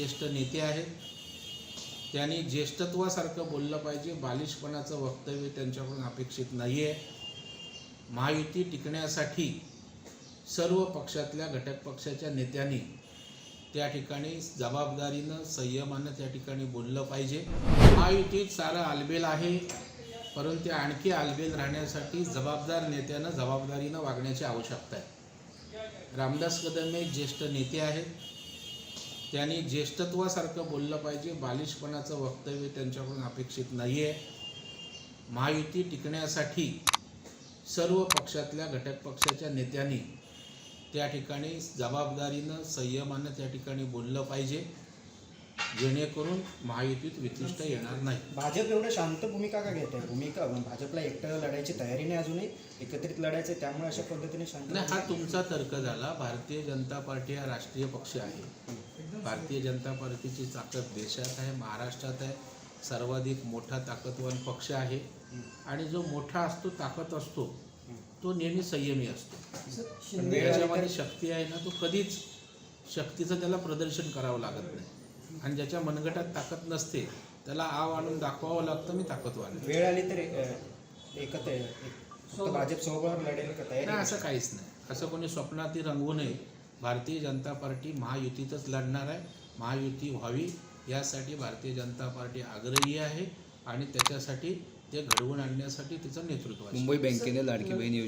ज्येष्ठ नेते आहेत. त्यांनी ज्येष्ठत्वासारखं बोललं पाहिजे. बालिशपणाचं वक्तव्य त्यांच्याकडून अपेक्षित नाही आहे महायुती टिकण्यासाठी सर्व पक्षातल्या घटक पक्षाच्या नेत्यांनी त्या ठिकाणी जबाबदारीनं संयमानं त्या ठिकाणी बोललं पाहिजे. महायुतीत सारं आलबेल आहे. परंतु आणखी आलबेल राहण्यासाठी जबाबदार नेत्यानं जबाबदारीनं वागण्याची आवश्यकता आहे. रामदास कदम हे ज्येष्ठ नेते आहेत. त्यांनी ज्येष्ठत्वासारखं बोललं पाहिजे. बालिशपणाचं वक्तव्य त्यांच्याकडून अपेक्षित नाही आहे महायुती टिकण्यासाठी सर्व पक्षातल्या घटक पक्षाच्या नेत्यांनी त्या ठिकाणी जबाबदारीनं संयमानं त्या ठिकाणी बोललं पाहिजे. जेणेकरून महायुतीत विशिष्ट येणार नाही. भाजप एवढं शांत भूमिका का घेत आहे? भूमिका भाजपला एकट्याला लढायची तयारी नाही अजूनही? एकत्रित लढायचं आहे, त्यामुळे अशा पद्धतीने शांत नाही हा तुमचा तर्क झाला. भारतीय जनता पार्टी हा राष्ट्रीय पक्ष आहे. भारतीय जनता पार्टीची ताकद देशात आहे महाराष्ट्रात आहे. सर्वाधिक मोठा ताकदवान पक्ष आहे. आणि जो मोठा असतो ताकद असतो तो नेहमी संयमी असतो. तर- शक्ती आहे ना तो कधीच शक्तीचं त्याला प्रदर्शन करावं लागत नाही. आणि ज्याच्या मनगटात ताकद नसते त्याला आव आणून दाखवावं लागतं मी ताकदवान. वेळ आली तर एकत्र भाजप सोबत लढेल नाही असं काहीच नाही. असं कोणी स्वप्नाती रंगवू नये. भारतीय जनता पार्टी महायुतीतच लढणार आहे. महायुती व्हावी यासाठी भारतीय जनता पार्टी आग्रही आहे आणि त्याच्यासाठी ते घडवून आणण्यासाठी तिचं नेतृत्व आहे. मुंबई बँकेने लाडकी बहीण योजना